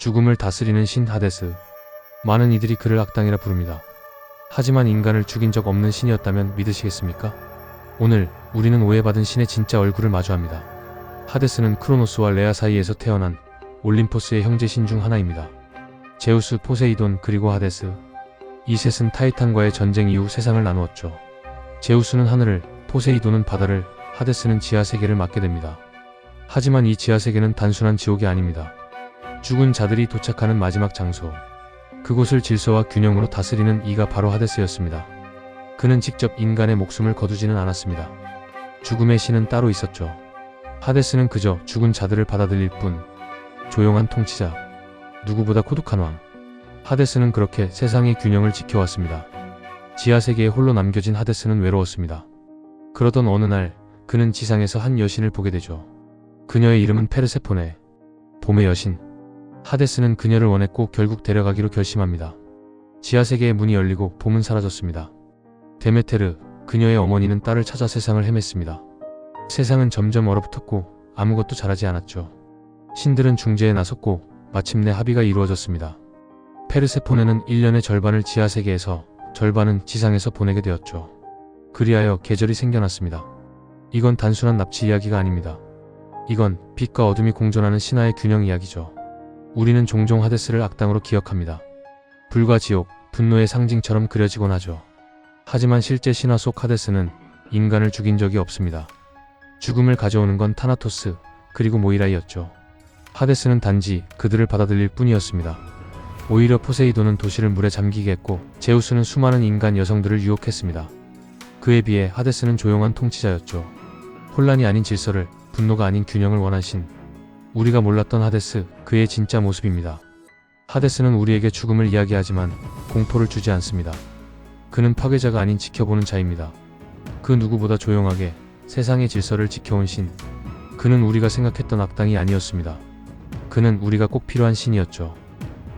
죽음을 다스리는 신 하데스. 많은 이들이 그를 악당이라 부릅니다. 하지만 인간을 죽인 적 없는 신이었다면 믿으시겠습니까? 오늘 우리는 오해받은 신의 진짜 얼굴을 마주합니다. 하데스는 크로노스와 레아 사이에서 태어난 올림포스의 형제 신 중 하나입니다. 제우스, 포세이돈 그리고 하데스. 이 셋은 타이탄과의 전쟁 이후 세상을 나누었죠. 제우스는 하늘을, 포세이돈은 바다를, 하데스는 지하 세계를 맡게 됩니다. 하지만 이 지하 세계는 단순한 지옥이 아닙니다. 죽은 자들이 도착하는 마지막 장소. 그곳을 질서와 균형으로 다스리는 이가 바로 하데스였습니다. 그는 직접 인간의 목숨을 거두지는 않았습니다. 죽음의 신은 따로 있었죠. 하데스는 그저 죽은 자들을 받아들일 뿐, 조용한 통치자, 누구보다 고독한 왕. 하데스는 그렇게 세상의 균형을 지켜왔습니다. 지하 세계에 홀로 남겨진 하데스는 외로웠습니다. 그러던 어느 날, 그는 지상에서 한 여신을 보게 되죠. 그녀의 이름은 페르세포네, 봄의 여신. 하데스는 그녀를 원했고 결국 데려가기로 결심합니다. 지하 세계의 문이 열리고 봄은 사라졌습니다. 데메테르, 그녀의 어머니는 딸을 찾아 세상을 헤맸습니다. 세상은 점점 얼어붙었고 아무것도 잘하지 않았죠. 신들은 중재에 나섰고 마침내 합의가 이루어졌습니다. 페르세포네는 1년의 절반을 지하 세계에서 절반은 지상에서 보내게 되었죠. 그리하여 계절이 생겨났습니다. 이건 단순한 납치 이야기가 아닙니다. 이건 빛과 어둠이 공존하는 신화의 균형 이야기죠. 우리는 종종 하데스를 악당으로 기억합니다. 불과 지옥, 분노의 상징처럼 그려지곤 하죠. 하지만 실제 신화 속 하데스는 인간을 죽인 적이 없습니다. 죽음을 가져오는 건 타나토스, 그리고 모이라이였죠. 하데스는 단지 그들을 받아들일 뿐이었습니다. 오히려 포세이돈은 도시를 물에 잠기게 했고 제우스는 수많은 인간 여성들을 유혹했습니다. 그에 비해 하데스는 조용한 통치자였죠. 혼란이 아닌 질서를, 분노가 아닌 균형을 원한 신. 우리가 몰랐던 하데스, 그의 진짜 모습입니다. 하데스는 우리에게 죽음을 이야기하지만 공포를 주지 않습니다. 그는 파괴자가 아닌 지켜보는 자입니다. 그 누구보다 조용하게 세상의 질서를 지켜온 신. 그는 우리가 생각했던 악당이 아니었습니다. 그는 우리가 꼭 필요한 신이었죠.